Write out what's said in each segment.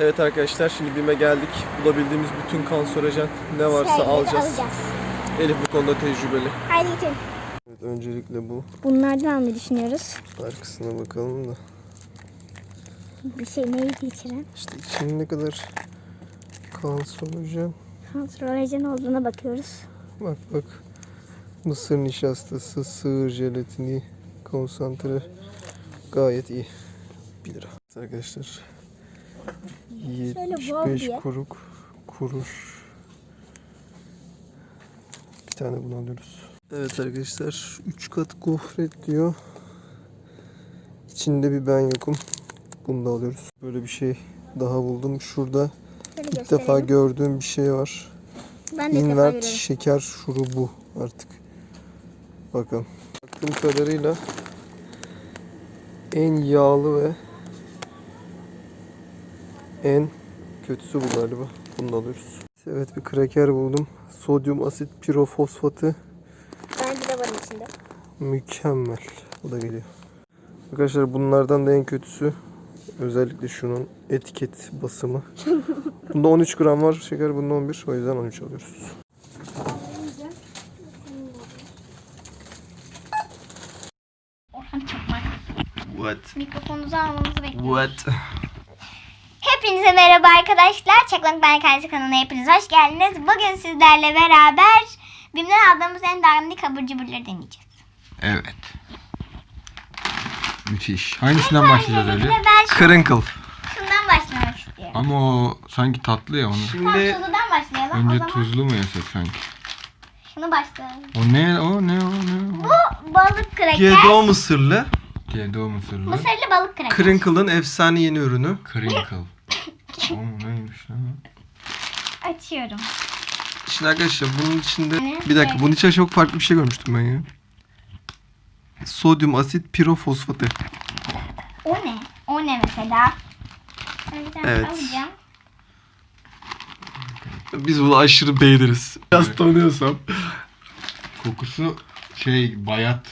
Evet arkadaşlar şimdi BİM'e geldik. Bulabildiğimiz bütün kanserojen ne varsa Şeyleri alacağız. alacağız. Elif bu konuda tecrübeli. Haydi geçelim. Evet, öncelikle bu. Bunlardan almayı düşünüyoruz. Arkasına bakalım da. Bir şey neydi içeren? İşte içinde ne kadar kanserojen. Kanserojen olduğuna bakıyoruz. Bak bak. Mısır nişastası, sığır jelatini, konsantre. Gayet iyi. 1 lira. Arkadaşlar. Wow 75 diye. kuruk kuruş. Bir tane bunu alıyoruz. Evet arkadaşlar 3 kat gofret diyor. İçinde bir ben yokum. Bunu da alıyoruz. Böyle bir şey daha buldum. Şurada Şöyle ilk defa gördüğüm bir şey var. Ben de İnvert şeker şurubu artık. Bakalım. Baktığım kadarıyla en yağlı ve en kötüsü bu galiba. Bunu da alıyoruz. Evet bir kraker buldum. Sodyum asit pirofosfatı Bence de var içinde. mükemmel. Bu da geliyor. Arkadaşlar bunlardan da en kötüsü özellikle şunun etiket basımı. Bunda 13 gram var şeker, bunda 11. O yüzden 13 alıyoruz. Orhan Çakmak. What? Mikrofonunuzu almanızı bekliyorum. What? Hepinize merhaba arkadaşlar. Çakmak Ben Kendisi kanalına hepiniz hoş geldiniz. Bugün sizlerle beraber BİM'den aldığımız en dandik abur cuburları deneyeceğiz. Evet. Müthiş. Hangisinden başlayacağız öyle? Ben şundan başlamak istiyorum. Ama o sanki tatlı ya onu. Tamam Şimdi tuzludan başlayalım. o Önce zaman tuzlu mu yesek sanki? şunu başlayalım. O ne o ne o ne o? Bu balık kraker. GDO mısırlı. Gedo mısırlı. Mısırlı balık kraker. Crinkle'ın efsane yeni ürünü. Crinkle. O neymiş lan? Açıyorum. Şimdi arkadaşlar bunun içinde bir dakika bunun içinde çok farklı bir şey görmüştüm ben ya. Sodyum asit pirofosfatı. O ne? O ne mesela? Evet. alacağım. Biz bunu aşırı beğeniriz. Biraz Evet. tanıyorsam. Kokusu şey bayat.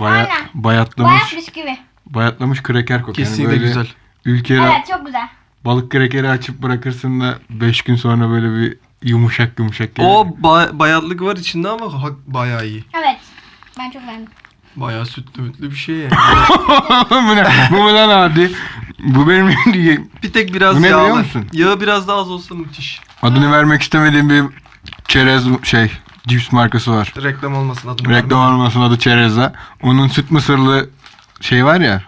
Bayat, Aynen. bayatlamış. Bayat bisküvi. Bayatlamış kraker kokuyor. Yani Kesinlikle böyle güzel. Ülkeye Evet çok güzel. Balık krekeri açıp bırakırsın da 5 gün sonra böyle bir yumuşak yumuşak gelir. O ba- bayatlık var içinde ama hak bayağı iyi. Evet. Ben çok beğendim. Bayağı sütlü mütlü bir şey yani. bu ne? Bu mu lan abi? Bu benim diye bir tek biraz Bu ne biliyor yağlı. musun? Yağı biraz daha az olsa müthiş. adını vermek istemediğim bir çerez şey cips markası var. Reklam olmasın adını Reklam vermem. olmasın adı Çerez'de. Onun süt mısırlı şey var ya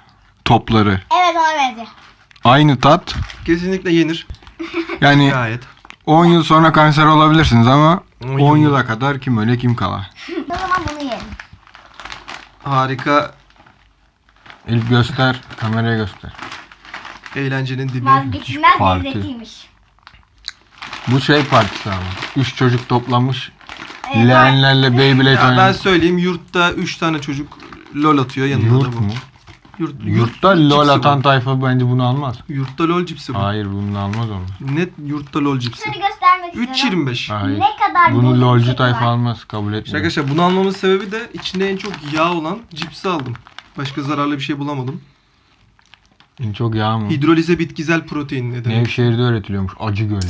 topları. Evet ona benziyor. Aynı tat. Kesinlikle yenir. Yani Gayet. 10 yıl sonra kanser olabilirsiniz ama 10 10 yıl. yıla kadar kim öyle kim kala. o zaman bunu yiyelim. Harika Elif göster, kameraya göster. eğlencenin dibi. Vazgeçilmez Parti. lezzetiymiş. Bu şey partisi ama. 3 çocuk toplanmış. Leğenlerle Beyblade Ya ben söyleyeyim yurtta 3 tane çocuk lol atıyor yanında da Yurt bu. mu? Yurt, Yurtta yurt lol cipsi atan bu. tayfa bence bunu almaz. Yurtta lol cipsi bu. Hayır bunu almaz onu. Net yurtta lol cipsi. Şunu göstermek istiyorum. 3.25. Hayır. Ne kadar Bunu bozuk lolcu şey tayfa var. almaz. Kabul İşte etmiyor. arkadaşlar bunu almamın sebebi de içinde en çok yağ olan cipsi aldım. Başka zararlı bir şey bulamadım. En çok yağ mı? Hidrolize bitkisel protein nedeni. Nevşehir'de öğretiliyormuş. Acı tane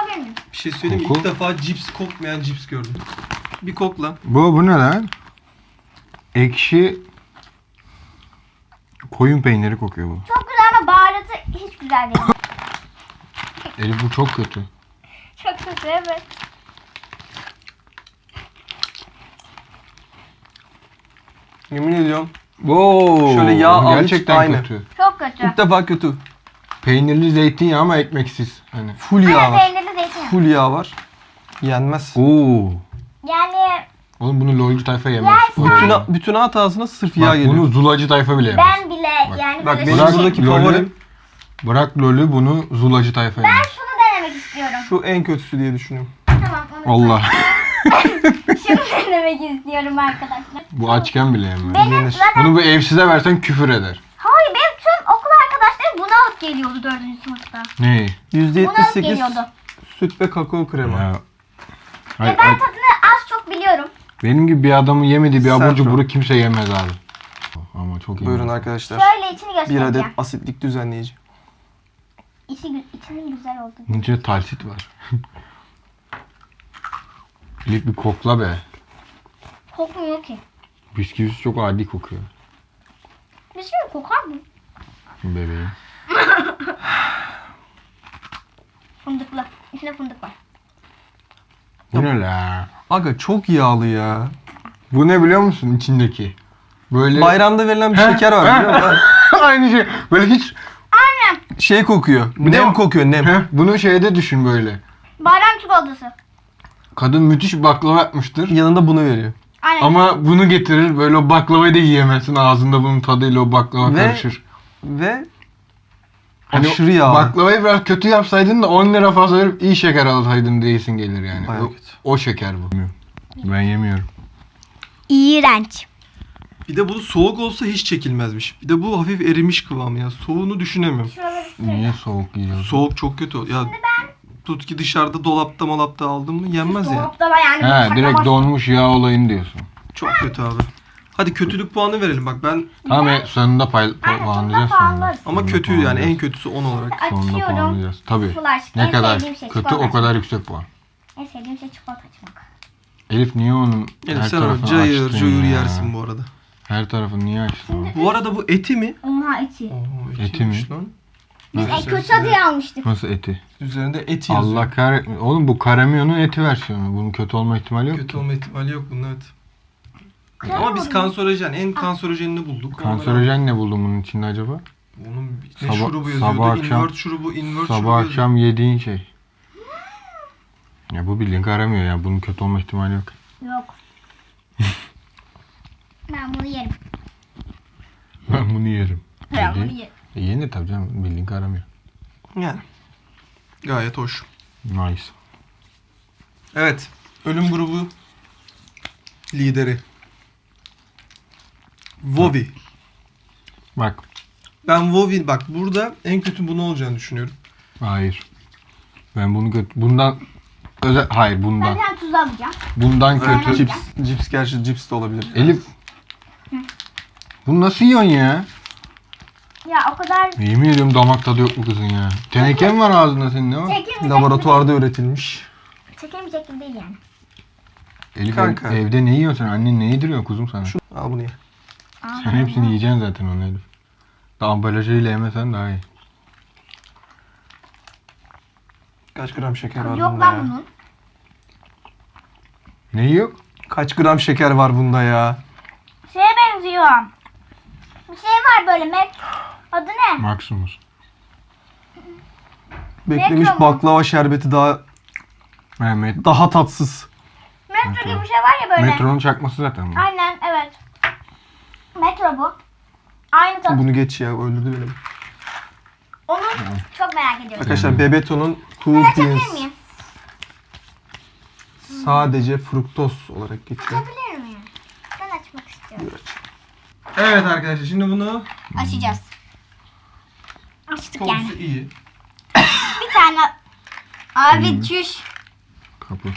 alabilir miyim? Bir şey söyleyeyim mi? Koku. İlk defa cips kokmayan cips gördüm. Bir kokla. Bu, bu ne lan? Ekşi koyun peyniri kokuyor bu. Çok güzel ama baharatı hiç güzel değil. Elif bu çok kötü. çok kötü evet. Yemin ediyorum. Oo, Şöyle yağ almış, gerçekten aynı. kötü. Çok kötü. İlk defa kötü. Peynirli zeytinyağı ama ekmeksiz. Hani. Full yağ Aynen var. peynirli zeytin. Full yağ var. Yenmez. Oo. Yani Oğlum bunu lolcu tayfa yemez. Yersen- Bütün, bütün at ağzına sırf yağ Bak geliyor. bunu zulacı tayfa bile yemez. ben bile Bak- yani Bak böyle benim Bırak şey- buradaki lolü. favorim Bırak lolü bunu zulacı tayfa Ben yemez. şunu denemek istiyorum. şu en kötüsü diye düşünüyorum. Tamam onu Allah. Şunu denemek istiyorum arkadaşlar. bu açken bile yemez. Benim Yenir. zaten Bunu bir evsize versen küfür eder. hayır benim tüm okul arkadaşlarım bunu alıp geliyordu dördüncü sınıfta. Ne? Bunu alıp %78 geliyordu. süt ve kakao krema. Ya. Ve Hayır, ben ay- tadını az çok biliyorum. Benim gibi bir adamın yemediği bir abur Safran. cuburu kimse yemez abi. Ama çok iyi. Buyurun arkadaşlar. Şöyle içini Bir göstereceğim. adet asitlik düzenleyici. içi, gü- içinin güzel olduğu. İçinde talsit var. Elif bir kokla be. Kokmuyor ki. Bisküvisi çok adi kokuyor. Bir şey kokar mı? Bebeğim. Fındıklı. İçinde fındık var. Bu ne la? Aga çok yağlı ya. Bu ne biliyor musun içindeki? Böyle Bayramda verilen bir He? şeker var biliyor musun? aynı şey. Böyle hiç Şey kokuyor. Nem o? kokuyor nem. Heh, bunu şeyde düşün böyle. Bayram çikolatası. Kadın müthiş baklava yapmıştır. Yanında bunu veriyor. Aynen. Ama bunu getirir böyle o baklavayı da yiyemezsin. Ağzında bunun tadıyla o baklava Ve- karışır. Ve Hani aşırı yağlı. Baklavayı biraz kötü yapsaydın da 10 lira fazla verip iyi şeker alsaydın diyesin gelir yani. Bayağı O, kötü. O şeker bu. Ben yemiyorum. İğrenç. Bir de bu soğuk olsa hiç çekilmezmiş. Bir de bu hafif erimiş kıvamı ya. Soğuğunu düşünemiyorum. Niye soğuk yiyorsun? Soğuk çok kötü. Ya tut ki dışarıda dolapta molapta aldın mı yenmez ya. Dolapta var yani. He direkt donmuş yağ olayını diyorsun. Çok kötü abi. Hadi kötülük puanı verelim bak ben Tamam e, sonunda pay, puanlayacağız sonunda ama Sonunda kötü yani en kötüsü 10 olarak. Sonunda Açıyorum. puanlayacağız. Tabii. Flash. Ne en kadar sevdiğim şey, kötü çikolata. o kadar yüksek puan. En sevdiğim şey çikolata açmak. Elif niye onun Elif her sen ama tarafını cayır açtın cayır ya? yersin bu arada. Her tarafını niye açtın? Bu arada bu eti mi? Oha içi. Oo, Eti mi? etiymiş Lan. Biz en Neyse, kötü diye almıştık. Nasıl eti? Üzerinde et yazıyor. Allah kahretmesin. Oğlum bu karamiyonun eti versiyonu. Bunun kötü olma ihtimali yok. Kötü ki. olma ihtimali yok bunun evet. Ama biz kanserojen, en kanserojenini bulduk. Kanserojen ne buldun bunun içinde acaba? Onun ne Sabah- şurubu yazıyordu? sabah akşam- invert şurubu, invert Sabah şurubu yazıyordu. akşam yediğin şey. Ya bu bildiğin karamiyon ya. Bunun kötü olma ihtimali yok. Yok. ben bunu yerim. Ben bunu yerim. Ben bunu yerim. E yenir tabii canım. Bildiğin karamiyon. Yani. Gayet hoş. Nice. Evet. Ölüm grubu lideri. Vovi. Bak. Ben Vovi bak burada en kötü bunu olacağını düşünüyorum. Hayır. Ben bunu kötü... Bundan... Özel... Hayır Ben bundan. tane tuz alacağım. Bundan kötü. cips. Cips gerçi cips de olabilir. Elif. Bunu nasıl yiyorsun ya? Ya o kadar Yemin ediyorum damak tadı yok bu kızın ya. Teneke mi var ağzında senin ne var? çekilmeyecek Laboratuvarda üretilmiş. Çekilmeyecek gibi değil yani. Elif Kanka. ev- evde ne yiyorsun? Annen ne yediriyor kuzum sana? Al bunu ye. Aa, Sen hepsini yiyeceksin zaten onu Elif. Daha ambalajıyla yemesen daha iyi. Kaç gram şeker var Yok bunda lan ya? bunun. Ne yok? Kaç gram şeker var bunda ya? Şeye benziyor. Bir şey var böyle Mac. Adı ne? Maximus. Beklemiş Metro mu? baklava şerbeti daha Mehmet. daha tatsız. Metro gibi bir şey var ya böyle. Metronun çakması zaten bu. Aynen evet. Metro bu. Aynı tadı. Bunu geç ya öldürdü beni. Onu çok merak ediyorum. Arkadaşlar Bebeto'nun Cool Ben açabilir Beans miyim? Sadece fruktoz olarak geçiyor. Açabilir miyim? Ben açmak istiyorum. Evet arkadaşlar şimdi bunu Açacağız. Açtık yani. kokusu iyi. Bir tane. Abi çüş. Kapı.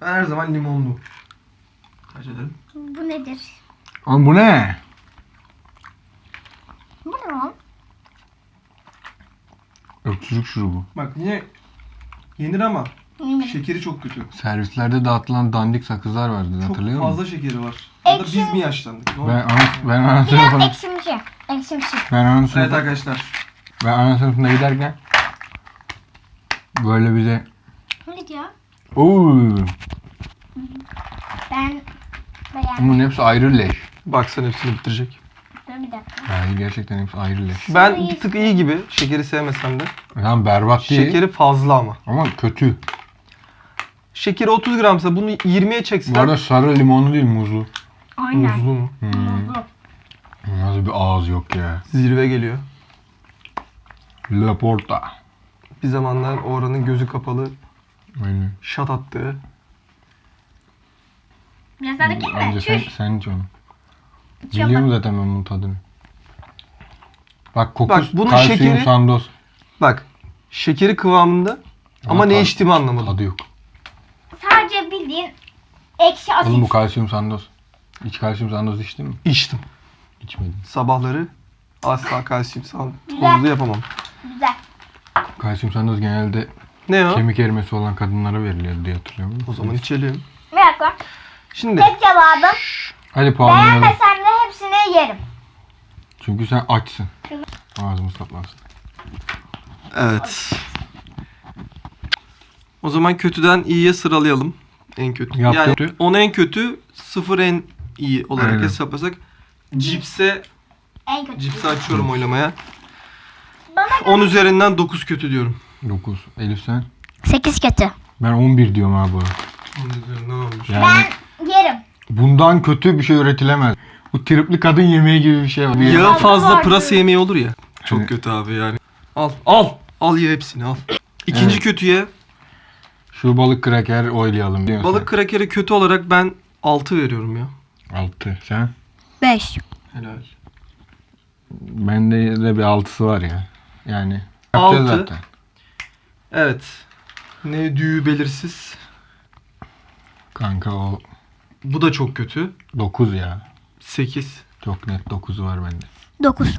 Ben her zaman limonlu. Tercih ederim. Bu nedir? Oğlum bu ne? Bu ne lan? Öksürük şurubu. Bak yine yenir ama. Şekeri çok kötü. Servislerde dağıtılan dandik sakızlar vardı Çok hatırlıyor fazla musun? şekeri var. Ya da Ekşi. biz mi yaşlandık? Ne oldu? Ben ana, ben ana Biraz sınıfına, ekşimsi. Ekşimsi. ben ana Evet sınıfına, arkadaşlar. ben ana sınıfına giderken böyle bize Ne diyor? ooo Ben beğendim. bunun hepsi ayrı leş. Bak sen hepsini bitirecek. Dur bir dakika. Hayır gerçekten hepsi ayrı leş. Ben bir tık iyi gibi. Şekeri sevmesem de. Lan berbat değil Şekeri fazla ama. ama kötü. Şekeri 30 gramsa bunu 20'ye Bu çekseler arada sarı limonlu değil muzlu. Aynen. muzlu mu? Hmm. Muzlu. Nasıl bir ağız yok ya. Zirve geliyor. Laporta. Bir zamanlar oranın gözü kapalı Aynen. şat attığı. Biraz daha dökeyim mi? Önce sen, Çüş. sen iç onu. İçiyorum Biliyorum zaten ben bunun tadını. Bak kokus, Bak, bunun kalsiyum şekeri- sandoz. Bak şekeri kıvamında ama ne tad- içtiğimi anlamadım. Tadı yok. Ekşi asit. Oğlum bu kalsiyum sandoz. Hiç kalsiyum sandoz içtin mi? İçtim. İçmedim. Sabahları asla kalsiyum Güzel. yapamam. Güzel. Kalsiyum sandoz genelde Ne o? kemik erimesi olan kadınlara veriliyor diye hatırlıyorum. O zaman içelim. Bir dakika. Şimdi Tek cevabım. Hadi puanlayalım. Beğenmesem de hepsini yerim. Çünkü sen açsın. Ağzımız kaplansın. evet. O zaman kötüden iyiye sıralayalım. En kötü. Yap yani kötü. 10 en kötü, 0 en iyi olarak Aynen. hesaplasak. Cipse, En kötü. cipsi açıyorum oylamaya. Bana 10 üzerinden 9 kötü diyorum. 9. Elif sen? 8 kötü. Ben 11 diyorum abi. 10 üzerinden olmuş. Yani Ben yerim. bundan kötü bir şey üretilemez. Bu tripli kadın yemeği gibi bir şey var. Yağı fazla Vardı. pırasa yemeği olur ya. Çok Evet. kötü abi yani. Al, al. Al ye hepsini al. İkinci Evet. kötüye Şu balık kraker oylayalım. Biliyor musun? balık krakeri kötü olarak ben 6 veriyorum ya. 6. Sen? 5. Helal. Bende de bir 6'sı var ya. Yani yapacağız Altı. zaten. Evet. Ne düğü belirsiz. Kanka o Bu da çok kötü. 9 ya. 8. Çok net 9'u var bende. 9.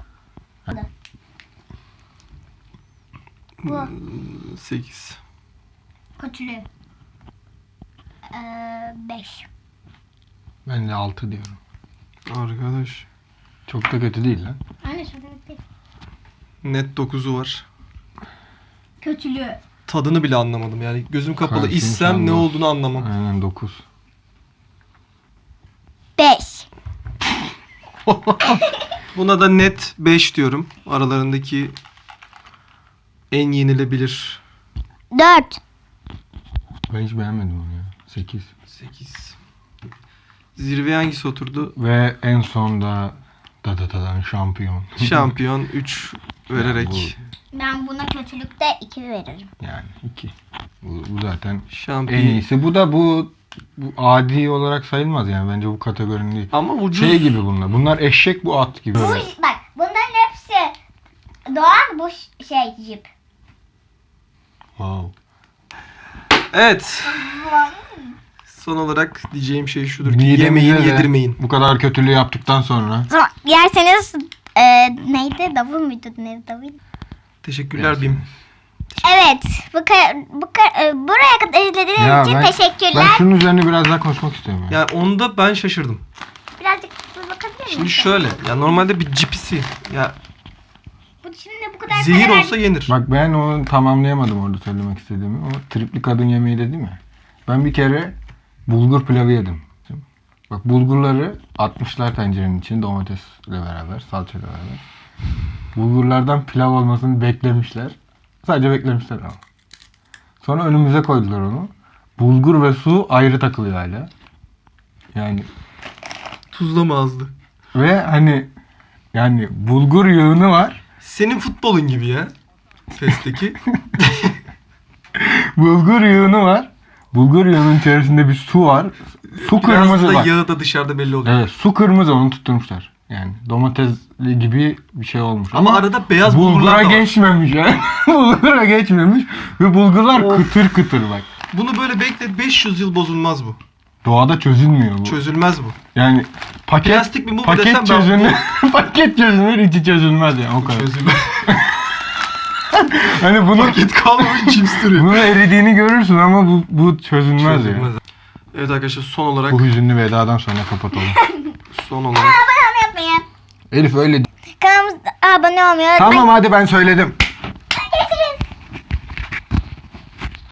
8. Kötülüğü. Ee, 5. Ben de 6 diyorum. Arkadaş. Çok da kötü değil lan. Anne şurada bitti. Net 9'u var. Kötülüğü. Tadını bile anlamadım. Yani gözüm kapalı Kalsiyum içsem ne olduğunu anlamam. Aynen 9. 5. Buna da net 5 diyorum. Aralarındaki en yenilebilir 4. Ben hiç beğenmedim onu ya. 8. 8. Zirveye hangisi oturdu? Ve en sonda da da da şampiyon. Şampiyon 3 vererek. Bu- Ben buna kötülükte 2 veririm. Yani 2. Bu, bu zaten en Şampiyon. iyisi. Bu da bu, bu adi olarak sayılmaz yani. Bence bu kategorinin değil. Ama ucuz. Şey gibi bunlar. Bunlar eşek bu at gibi. Bu Böyle. bak bunların hepsi doğan bu ş- şey jip. Wow. Evet. Son olarak diyeceğim şey şudur ki Midemize yemeyin de yedirmeyin. Bu kadar kötülüğü yaptıktan sonra Sonra yerseniz e, neydi? Davul muydu? Neydi? Davul. Teşekkürler Bim. Evet. Bu, ka- bu ka- e, buraya kadar izlediğiniz Ya için ben- teşekkürler. ben şunun üzerine biraz daha konuşmak istiyorum ya. Yani onda ben şaşırdım. Birazcık bakabilir miyim? Şimdi şöyle. Ya normalde bir cipsi. Ya Bu şimdi bu kadar zehir olsa yenir. Bak ben onu tamamlayamadım orada söylemek istediğimi. O tripli kadın yemeği dedim ya. Ben bir kere bulgur pilavı yedim. Bak bulgurları atmışlar tencerenin içine domatesle beraber, salçayla beraber. Bulgurlardan pilav olmasını beklemişler. Sadece beklemişler ama. Sonra önümüze koydular onu. Bulgur ve su ayrı takılıyor hala. Yani Tuzlama azdı. ve hani yani bulgur yığını var. Senin futbolun gibi ya. Festeki. Bulgur yığını var. Bulgur yığının içerisinde bir su var. Su Biraz kırmızı da bak. yağı da dışarıda belli oluyor. Evet su kırmızı onu tutturmuşlar. Yani domatesli gibi bir şey olmuş. Ama arada beyaz bulgurlar bulgura da var. geçmemiş yani. bulgura geçmemiş. Ve bulgurlar Of. kıtır kıtır bak. Bunu böyle bekle 500 yıl bozulmaz bu. Doğada çözülmüyor bu. Çözülmez bu. yani paket Plastik mi bu mu desem paket ben çözülür. paket çözülür içi çözülmez yani o kadar. Çözülmez. Hani bunu Paket kalmamış cips duruyor. bunu eridiğini görürsün ama bu bu çözülmez, ya. Çözülmez. Evet arkadaşlar son olarak Bu hüzünlü vedadan sonra kapatalım. son olarak Abone olmayı unutmayın. Elif öyle Kanalımıza abone olmayı Tamam hadi ben söyledim.